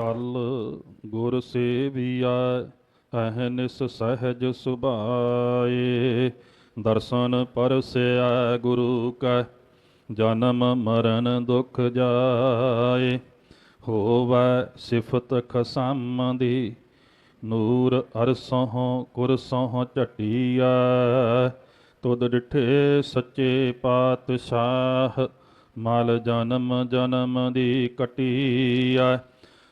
ਟਲ ਗੁਰ ਸੇਵੀਆ ਅਹਨਿਸ ਸਹਿਜ ਸੁਭਾਏ। ਦਰਸ਼ਨ ਪਰਸਿਆ ਗੁਰੂ ਕਾ, ਜਨਮ ਮਰਨ ਦੁਖ ਜਾਏ। ਹੋਵੈ ਸਿਫਤ ਖਸਮ ਦੀ ਨੂਰ ਅਰਸੋਂ ਕੁਰਸੋਂ ਝਟੀਆ ਤੁਧ ਡਿਠੇ ਸੱਚੇ ਪਾਤਸ਼ਾਹ, ਮਲ ਜਨਮ ਜਨਮ ਦੀ ਕਟੀਆ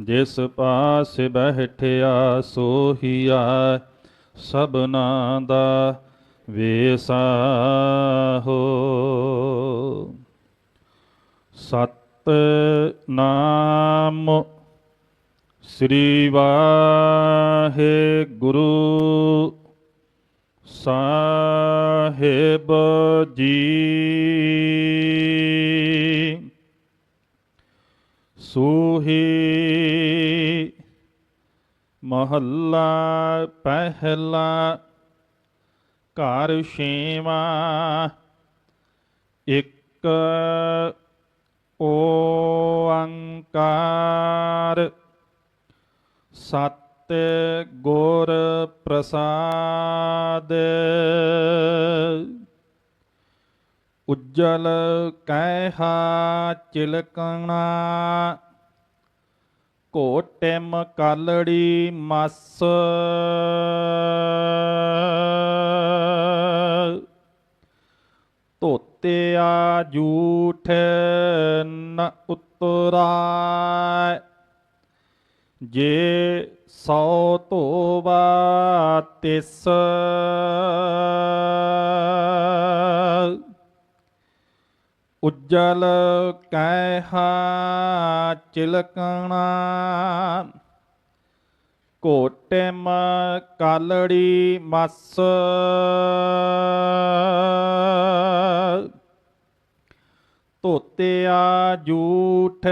ਜਿਸ ਪਾਸ ਬਹਿਠਿਆ ਸੋਹੀਆ ਸਭਨਾ ਦਾ ਵੇਸਾਹੋ ਸਤ ਨਾਮ ਸ੍ਰੀ ਵਾਹਿਗੁਰੂ ਸਾਹਿਬ ਜੀ। ਸੂਹੀ ਮਹੱਲਾ ਪਹਿਲਾ ਘਰ ਛੇਵਾ ਇੱਕ ਓੰਕਾਰ ਸਤ ਗੁਰ ਪ੍ਰਸਾਦ ਉਜਲ ਕਹਿਹਾ ਚਿਲਕਣਾ ਕੋਟਿਮ ਕਾਲੜੀ ਮਸ। ਧੋਤਿਆ ਜੂਠ ਨ ਉਤਰਾਇ ਜੇ ਸੌ ਧੋਵਾ ਤਿਸ। ਉਜਲ ਕਹਿਹਾ ਚਿਲਕਣਾ। ਕੋਟਿਮ ਕਾਲੜੀ ਮਸ। ਧੋਤਿਆ ਜੂਠ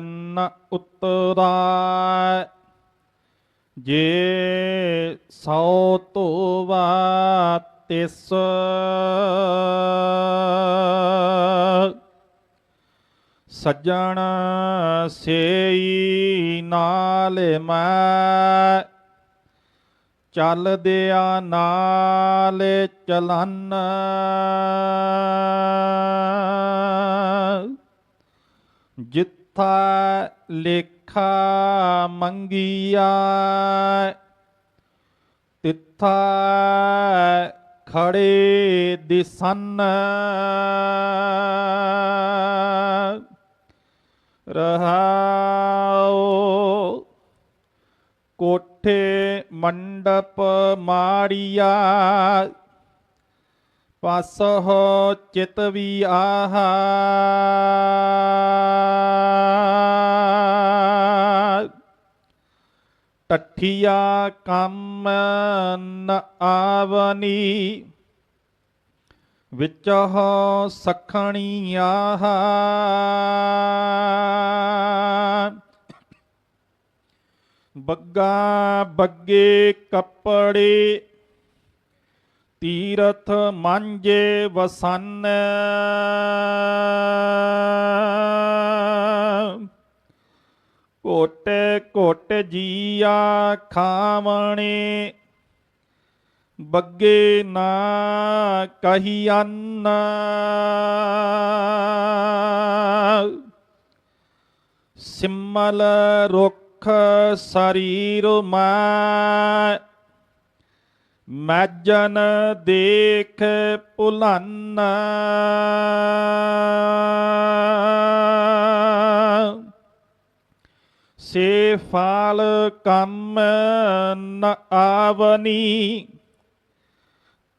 ਨ ਉਤਰਾਇ ਜੇ ਸੌ ਧੋਵਾ ਤਿਸ। ਸੱਜਣ ਸੇਈ ਨਾਲ ਮੈਂ ਚੱਲਦਿਆਂ ਨਾਲ ਚਲਨ। ਜਿੱਥਾ ਲੇਖਾ ਮੰਗੀਆ ਤਿੱਥਾ ਖੜੇ ਦਿਸਨ। ਰਹਾਉ। ਕੋਠੇ ਮੰਡਪ ਮਾੜੀਆ, ਪਸਹੁ ਚਿਤ ਵੀ ਆਹਾ। ਟੱਠੀਆ ਕੰਮ ਨ ਆਵਨੀ, ਵਿਚਹ ਸਖਣੀ ਆਹਾ ਬੱਗਾ ਬੱਗੇ ਕੱਪੜੇ, ਤੀਰਥ ਮੰਜੇ ਵਸਨ। ਕੋਟੇ ਕੋਟ ਜੀਆ ਖਾਵਣੇ, ਬੱਗੇ ਨਾ ਕਹੀ ਅੰਨ ਸਿਮਲ ਰੁਖ ਸਰੀਰ ਮੈਂ, ਮੈਜਨ ਦੇਖ ਭੁਲਨ। ਸੇ ਫਾਲ ਕੰਮ ਨ ਆਵਨੀ,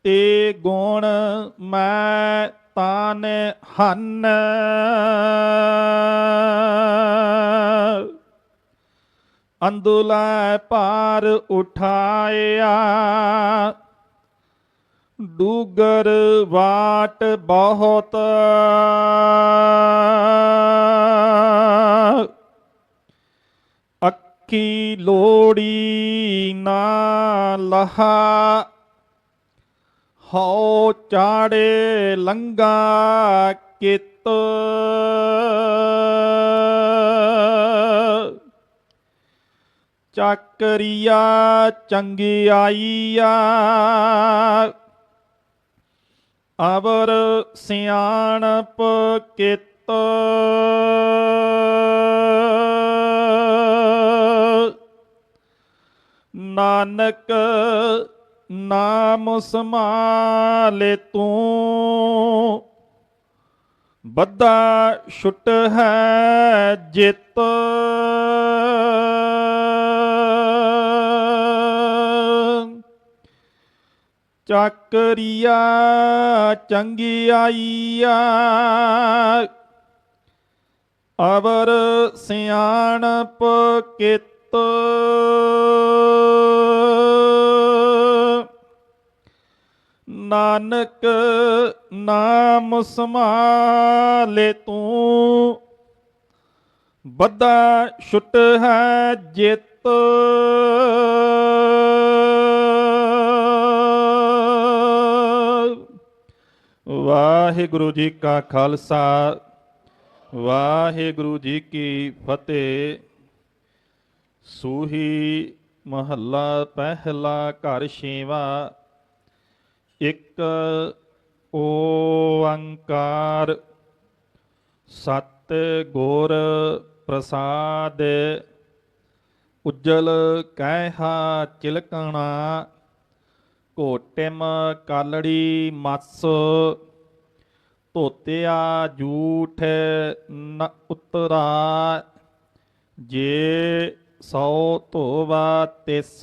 ਤੇ ਗੁਣ ਮੈਂ ਤਾਨ ਹਨ। ਅੰਦੁਲਾ ਭਾਰ ਉਠਾਇਆ। ਡੂਗਰ ਵਾਟ ਬਹੁਤ। ਅੱਖੀ ਲੋੜੀ ਨਾ ਲਹਾ। ਹਉ ਚਾੜੇ ਲੰਗਾ ਕਿਤ। ਚੱਕਰੀਆ ਚੰਗਿਆਈਆ ਅਵਰ ਸਿਆਣਪ ਕਿਤ। ਨਾਨਕ ਨਾਮ ਸਮਾਲੇ ਤੂੰ। ਬੱਦਾ ਛੁੱਟ ਹੈ ਜਿਤ। ਚੱਕਰੀਆ ਚੰਗਿਆਈਆ ਅਵਰ ਸਿਆਣਪ ਕਿਤ। ਨਾਨਕ ਨਾਮ ਸਮਾਲੇ ਤੂੰ। ਬੱਦਾ ਛੁੱਟ ਹੈ ਜਿਤ। ਵਾਹਿਗੁਰੂ ਜੀ ਕਾ ਖਾਲਸਾ, ਵਾਹਿਗੁਰੂ ਜੀ ਕੀ ਫਤਿਹ। ਸੂਹੀ ਮਹੱਲਾ ਪਹਿਲਾ ਘਰ ਛੇਵਾ, ਇੱਕ ਓੰਕਾਰ, ਸਤ ਗੁਰ ਪ੍ਰਸਾਦ, ਉਜਲ ਕਹਿਹਾ ਚਿਲਕਣਾ। ਕੋਟਿਮ ਕਾਲੜੀ ਮੱਸ ਧੋਤਿਆ ਜੂਠ ਨ ਉਤਰਾ ਜੇ ਸੌ ਧੋਵਾ ਤਿਸ।